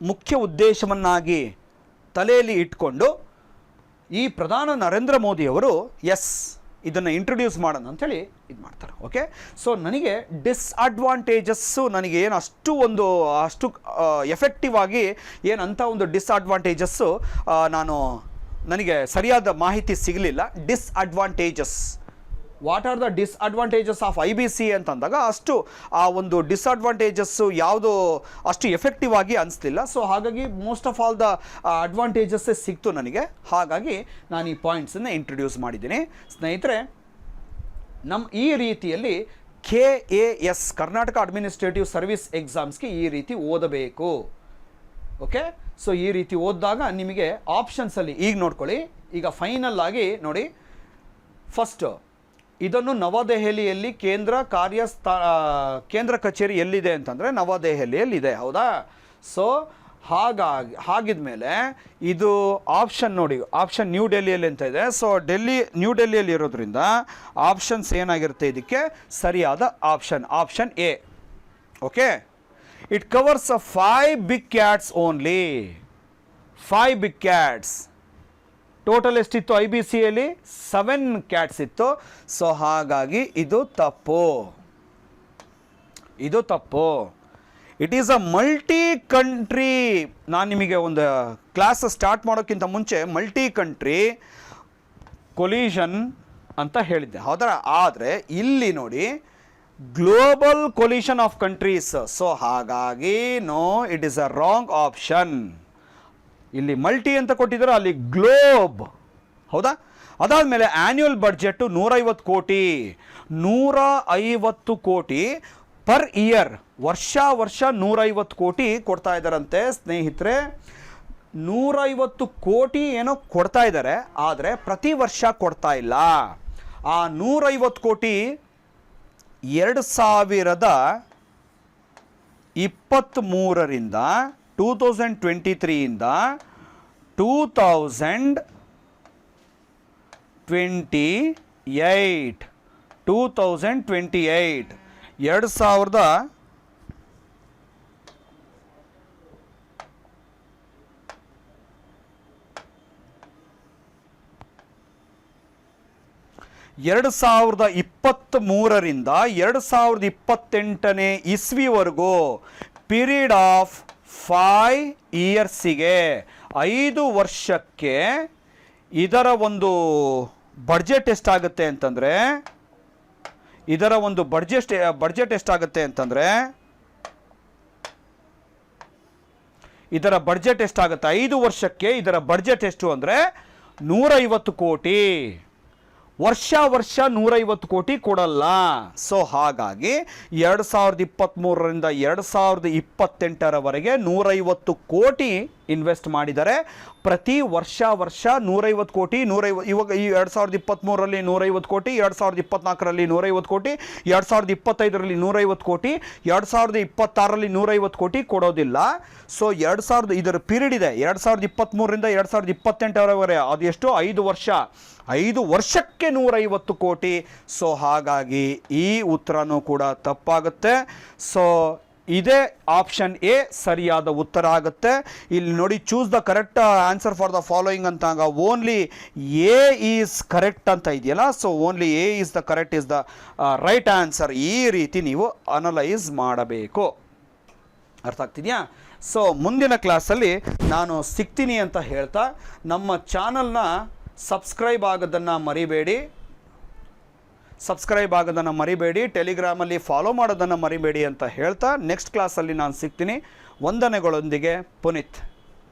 ಮುಖ್ಯ ಉದ್ದೇಶವನ್ನಾಗಿ ತಲೆಯಲ್ಲಿ ಇಟ್ಕೊಂಡು ಈ ಪ್ರಧಾನ ನರೇಂದ್ರ ಮೋದಿಯವರು ಎಸ್ ಇದನ್ನು ಇಂಟ್ರೊಡ್ಯೂಸ್ ಮಾಡೋಣ ಅಂಥೇಳಿ ಇದು ಮಾಡ್ತಾರೆ ಓಕೆ ಸೊ ನನಗೆ ಡಿಸ್ಅಡ್ವಾಂಟೇಜಸ್ಸು ನನಗೆ ಏನು ಅಷ್ಟು ಒಂದು, ಅಷ್ಟು ಎಫೆಕ್ಟಿವ್ ಆಗಿ ಏನಂಥ ಒಂದು ಡಿಸ್ಅಡ್ವಾಂಟೇಜಸ್ಸು ನಾನು ನನಗೆ ಸರಿಯಾದ ಮಾಹಿತಿ ಸಿಗಲಿಲ್ಲ. Disadvantages what are the disadvantages of I B C ಅಂತಂದಾಗ ಅಷ್ಟು ಆ ಒಂದು ಡಿಸ್ಅಡ್ವಾಂಟೇಜಸ್ಸು ಯಾವುದು ಅಷ್ಟು ಎಫೆಕ್ಟಿವ್ ಆಗಿ ಅನಿಸ್ತಿಲ್ಲ. ಸೊ ಹಾಗಾಗಿ ಮೋಸ್ಟ್ ಆಫ್ ಆಲ್ ದ ಅಡ್ವಾಂಟೇಜಸ್ಸೇ ಸಿಕ್ತು ನನಗೆ. ಹಾಗಾಗಿ ನಾನು ಈ ಪಾಯಿಂಟ್ಸನ್ನು ಇಂಟ್ರೊಡ್ಯೂಸ್ ಮಾಡಿದ್ದೀನಿ. ಸ್ನೇಹಿತರೆ ನಮ್ಮ ಈ ರೀತಿಯಲ್ಲಿ K A S Karnataka administrative service ಎಕ್ಸಾಮ್ಸ್ಗೆ ಈ ರೀತಿ ಓದಬೇಕು. ಓಕೆ ಸೊ ಈ ರೀತಿ ಓದಿದಾಗ ನಿಮಗೆ ಆಪ್ಷನ್ಸಲ್ಲಿ ಈಗ ನೋಡ್ಕೊಳ್ಳಿ. ಈಗ ಫೈನಲ್ ಆಗಿ ನೋಡಿ ಫಸ್ಟ್ ಇದನ್ನು ನವದೆಹಲಿಯಲ್ಲಿ ಕೇಂದ್ರ ಕಾರ್ಯಸ್ಥಾ ಕೇಂದ್ರ ಕಚೇರಿ ಎಲ್ಲಿದೆ ಅಂತಂದರೆ ನವದೆಹಲಿಯಲ್ಲಿ ಇದೆ ಹೌದಾ? ಸೊ ಹಾಗಾಗಿ ಹಾಗಿದ ಮೇಲೆ ಇದು ಆಪ್ಷನ್ ನೋಡಿ ಆಪ್ಷನ್ ನ್ಯೂ ಡೆಲ್ಲಿಯಲ್ಲಿ ಅಂತ ಇದೆ. ಸೊ ಡೆಲ್ಲಿ ನ್ಯೂ ಡೆಲ್ಲಿಯಲ್ಲಿ ಇರೋದ್ರಿಂದ ಆಪ್ಷನ್ಸ್ ಏನಾಗಿರುತ್ತೆ ಇದಕ್ಕೆ? ಸರಿಯಾದ option option A okay it covers a five big cats only five big cats total ಎಷ್ಟಿತ್ತು ಐ ಬಿ ಸಿಯಲ್ಲಿ ಸೆವೆನ್ ಕ್ಯಾಟ್ಸ್ ಇತ್ತು. ಸೊ ಹಾಗಾಗಿ ಇದು ತಪ್ಪು. ಇದು ತಪ್ಪು. It is a multi country ನಾನು ನಿಮಗೆ ಒಂದು ಕ್ಲಾಸ್ ಸ್ಟಾರ್ಟ್ ಮಾಡೋಕ್ಕಿಂತ ಮುಂಚೆ ಮಲ್ಟಿ ಕಂಟ್ರಿ ಕೊಲಿಷನ್ ಅಂತ ಹೇಳಿದ್ದೆ. ಹೌದಾ? ಆದರೆ ಇಲ್ಲಿ ನೋಡಿ global coalition of countries so ಹಾಗಾಗಿ no it is a wrong option ಇಲ್ಲಿ ಮಲ್ಟಿ ಅಂತ ಕೊಟ್ಟಿದ್ದಾರೆ ಅಲ್ಲಿ ಗ್ಲೋಬ್ ಹೌದಾ? ಅದಾದ ಮೇಲೆ ಆ್ಯನ್ಯುವಲ್ ಬಡ್ಜೆಟ್ಟು ನೂರೈವತ್ತು ಕೋಟಿ. ನೂರ ಐವತ್ತು ಕೋಟಿ ಪರ್ ಇಯರ್ ವರ್ಷ ವರ್ಷ ನೂರೈವತ್ತು ಕೋಟಿ ಕೊಡ್ತಾ ಇದ್ದಾರಂತೆ ಸ್ನೇಹಿತರೆ. ನೂರೈವತ್ತು ಕೋಟಿ ಏನೋ ಕೊಡ್ತಾ ಇದ್ದಾರೆ ಆದರೆ ಪ್ರತಿ ವರ್ಷ ಕೊಡ್ತಾ ಇಲ್ಲ. ಆ ನೂರೈವತ್ತು ಕೋಟಿ ಎರಡು ಸಾವಿರದ ಇಪ್ಪತ್ತ್ಮೂರರಿಂದ thousand twenty ತ್ರೀಯಿಂದ two thousand twenty eight two thousand twenty eight ಎರಡು ಸಾವಿರದ ಎರಡು ಸಾವಿರದ ಇಪ್ಪತ್ತ್ ಮೂರರಿಂದ ಎರಡು ಸಾವಿರದ ಇಪ್ಪತ್ತೆಂಟನೇ ಇಸ್ವಿವರೆಗೂ ಪೀರಿಯಡ್ ಆಫ್ ಫೈ ಇಯರ್ಸಿಗೆ ಐದು ವರ್ಷಕ್ಕೆ ಇದರ ಒಂದು ಬಡ್ಜೆಟ್ ಎಷ್ಟಾಗುತ್ತೆ ಅಂತಂದರೆ, ಇದರ ಒಂದು ಬಡ್ಜೆಟ್ ಬಡ್ಜೆಟ್ ಎಷ್ಟಾಗುತ್ತೆ ಅಂತಂದರೆ, ಇದರ ಬಡ್ಜೆಟ್ ಎಷ್ಟಾಗುತ್ತೆ? ಐದು ವರ್ಷಕ್ಕೆ ಇದರ ಬಡ್ಜೆಟ್ ಎಷ್ಟು ಅಂದರೆ ನೂರೈವತ್ತು ಕೋಟಿ. ವರ್ಷ ವರ್ಷ ನೂರೈವತ್ತು ಕೋಟಿ ಕೊಡಲ್ಲ. ಸೊ ಹಾಗಾಗಿ ಎರಡು ಸಾವಿರದ ಇಪ್ಪತ್ತ್ಮೂರರಿಂದ ಎರಡು ಸಾವಿರದ ಇಪ್ಪತ್ತೆಂಟರವರೆಗೆ ನೂರೈವತ್ತು ಕೋಟಿ ಇನ್ವೆಸ್ಟ್ ಮಾಡಿದ್ದಾರೆ. ಪ್ರತಿ ವರ್ಷ ವರ್ಷ ನೂರೈವತ್ತು ಕೋಟಿ ನೂರೈವ ಇವಾಗ ಈ ಎರಡು ಸಾವಿರದ ಇಪ್ಪತ್ತ್ಮೂರರಲ್ಲಿ ನೂರೈವತ್ತು ಕೋಟಿ, ಎರಡು ಸಾವಿರದ ಇಪ್ಪತ್ನಾಲ್ಕರಲ್ಲಿ ನೂರೈವತ್ತು ಕೋಟಿ, ಎರಡು ಸಾವಿರದ ಇಪ್ಪತ್ತೈದರಲ್ಲಿ ನೂರೈವತ್ತು ಕೋಟಿ, ಎರಡು ಸಾವಿರದ ಇಪ್ಪತ್ತಾರರಲ್ಲಿ ನೂರೈವತ್ತು ಕೋಟಿ ಕೊಡೋದಿಲ್ಲ. ಸೊ ಎರಡು ಸಾವಿರದ ಇದರ ಪೀರಿಯಡ್ ಇದೆ. ಎರಡು ಸಾವಿರದ ಇಪ್ಪತ್ತ್ಮೂರರಿಂದ ಎರಡು ಸಾವಿರದ ಇಪ್ಪತ್ತೆಂಟರವರೆಗೆ ಅದು ಎಷ್ಟು? ಐದು ವರ್ಷ. ಐದು ವರ್ಷಕ್ಕೆ ನೂರೈವತ್ತು ಕೋಟಿ. ಸೊ ಹಾಗಾಗಿ ಈ ಉತ್ತರನೂ ಕೂಡ ತಪ್ಪಾಗುತ್ತೆ. ಸೊ ಇದೇ. ಆಪ್ಷನ್ ಎ ಸರಿಯಾದ ಉತ್ತರ ಆಗುತ್ತೆ. ಇಲ್ಲಿ ನೋಡಿ choose the correct answer for the following ಅಂತಾಗ only A is correct ಅಂತ ಇದೆಯಲ್ಲ? So only A is the correct is the right answer ಈ ರೀತಿ ನೀವು ಅನಲೈಸ್ ಮಾಡಬೇಕು. ಅರ್ಥ ಆಗ್ತಿದೆಯಾ? ಸೊ ಮುಂದಿನ ಕ್ಲಾಸಲ್ಲಿ ನಾನು ಸಿಗ್ತೀನಿ ಅಂತ ಹೇಳ್ತಾ, ನಮ್ಮ ಚಾನಲ್ನ ಸಬ್ಸ್ಕ್ರೈಬ್ ಆಗೋದನ್ನು ಮರಿಬೇಡಿ. ಸಬ್ಸ್ಕ್ರೈಬ್ ಆಗೋದನ್ನು ಮರಿಬೇಡಿ ಟೆಲಿಗ್ರಾಮಲ್ಲಿ ಫಾಲೋ ಮಾಡೋದನ್ನು ಮರಿಬೇಡಿ ಅಂತ ಹೇಳ್ತಾ ನೆಕ್ಸ್ಟ್ ಕ್ಲಾಸಲ್ಲಿ ನಾನು ಸಿಗ್ತೀನಿ. ವಂದನೆಗಳೊಂದಿಗೆ ಪುನೀತ್.